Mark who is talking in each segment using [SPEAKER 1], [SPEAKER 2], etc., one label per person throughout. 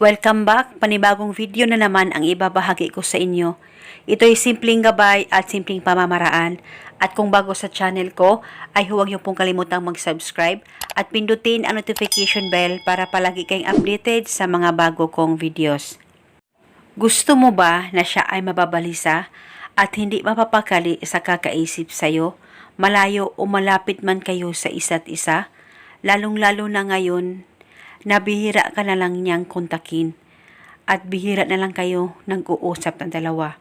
[SPEAKER 1] Welcome back! Panibagong video na naman ang ibabahagi ko sa inyo. Ito ay simpleng gabay at simpleng pamamaraan. At kung bago sa channel ko, ay huwag niyo pong kalimutang mag-subscribe at pindutin ang notification bell para palagi kayong updated sa mga bago kong videos. Gusto mo ba na siya ay mababalisa at hindi mapapakali sa kakaisip sa'yo, malayo o malapit man kayo sa isa't isa, lalong-lalo na ngayon na bihira ka na lang niyang kontakin at bihira na lang kayo nag-uusap ng dalawa.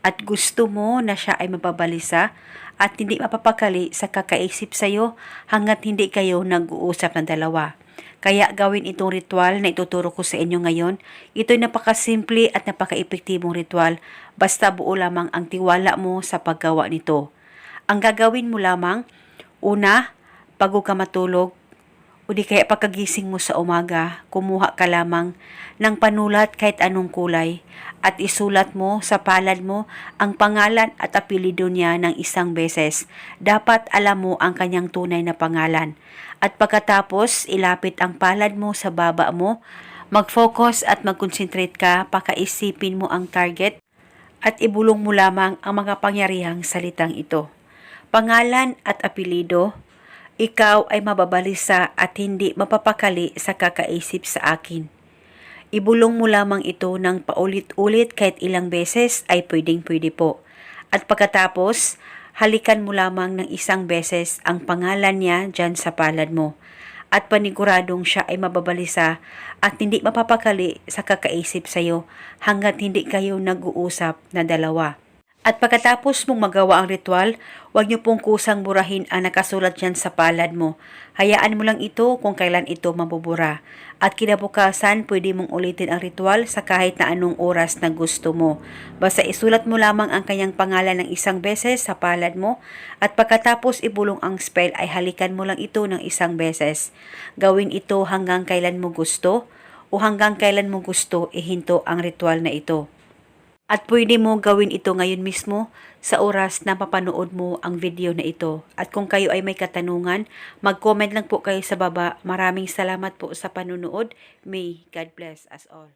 [SPEAKER 1] At gusto mo na siya ay mababalisa at hindi mapapakali sa kakaisip sa'yo hanggat hindi kayo nag-uusap ng dalawa. Kaya gawin itong ritual na ituturo ko sa inyo ngayon. Ito'y napakasimple at napaka-epektibong ritual basta buo lamang ang tiwala mo sa paggawa nito. Ang gagawin mo lamang, una, bago ka matulog, o di kaya pagkagising mo sa umaga, kumuha ka lamang ng panulat kahit anong kulay at isulat mo sa palad mo ang pangalan at apelido niya ng isang beses. Dapat alam mo ang kanyang tunay na pangalan. At pagkatapos, ilapit ang palad mo sa baba mo, mag-focus at mag-concentrate ka, pakaisipin mo ang target at ibulong mo lamang ang mga pangyarihang salitang ito. Pangalan at apelido, ikaw ay mababalisa at hindi mapapakali sa kakaisip sa akin. Ibulong mo lamang ito ng paulit-ulit kahit ilang beses ay pwedeng-pwede po. At pagkatapos, halikan mo lamang ng isang beses ang pangalan niya dyan sa palad mo. At paniguradong siya ay mababalisa at hindi mapapakali sa kakaisip sa'yo hanggat hindi kayo nag-uusap na dalawa. At pagkatapos mong magawa ang ritual, huwag niyo pong kusang burahin ang nakasulat dyan sa palad mo. Hayaan mo lang ito kung kailan ito mabubura. At kinabukasan, pwede mong ulitin ang ritual sa kahit na anong oras na gusto mo. Basta isulat mo lamang ang kanyang pangalan ng isang beses sa palad mo at pagkatapos ibulong ang spell ay halikan mo lang ito ng isang beses. Gawin ito hanggang kailan mo gusto o hanggang kailan mo gusto ihinto ang ritual na ito. At pwede mo gawin ito ngayon mismo sa oras na papanood mo ang video na ito. At kung kayo ay may katanungan, mag-comment lang po kayo sa baba. Maraming salamat po sa panunood. May God bless us all.